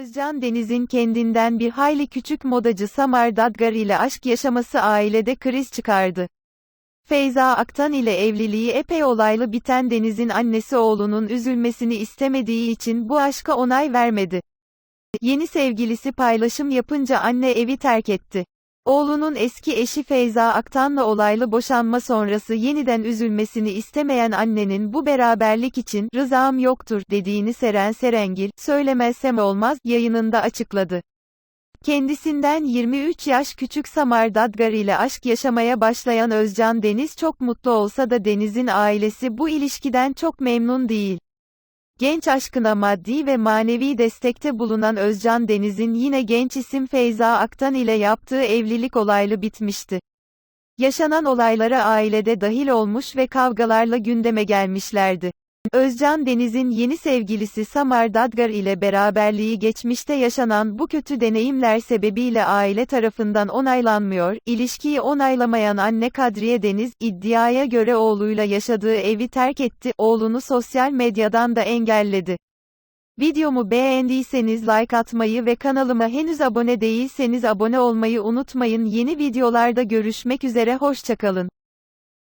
Özcan Deniz'in kendinden bir hayli küçük modacı Samar Dadgar ile aşk yaşaması ailede kriz çıkardı. Feyza Aktan ile evliliği epey olaylı biten Deniz'in annesi oğlunun üzülmesini istemediği için bu aşka onay vermedi. Yeni sevgilisi paylaşım yapınca anne evi terk etti. Oğlunun eski eşi Feyza Aktan'la olaylı boşanma sonrası yeniden üzülmesini istemeyen annenin bu beraberlik için rızam yoktur dediğini Seren Serengil, söylemezsem olmaz yayınında açıkladı. Kendisinden 23 yaş küçük Samar Dadgar ile aşk yaşamaya başlayan Özcan Deniz çok mutlu olsa da Deniz'in ailesi bu ilişkiden çok memnun değil. Genç aşkına maddi ve manevi destekte bulunan Özcan Deniz'in yine genç isim Feyza Aktan ile yaptığı evlilik olaylı bitmişti. Yaşanan olaylara ailede dahil olmuş ve kavgalarla gündeme gelmişlerdi. Özcan Deniz'in yeni sevgilisi Samar Dadgar ile beraberliği geçmişte yaşanan bu kötü deneyimler sebebiyle aile tarafından onaylanmıyor, ilişkiyi onaylamayan anne Kadriye Deniz, iddiaya göre oğluyla yaşadığı evi terk etti, oğlunu sosyal medyadan da engelledi. Videomu beğendiyseniz like atmayı ve kanalıma henüz abone değilseniz abone olmayı unutmayın. Yeni videolarda görüşmek üzere hoşçakalın.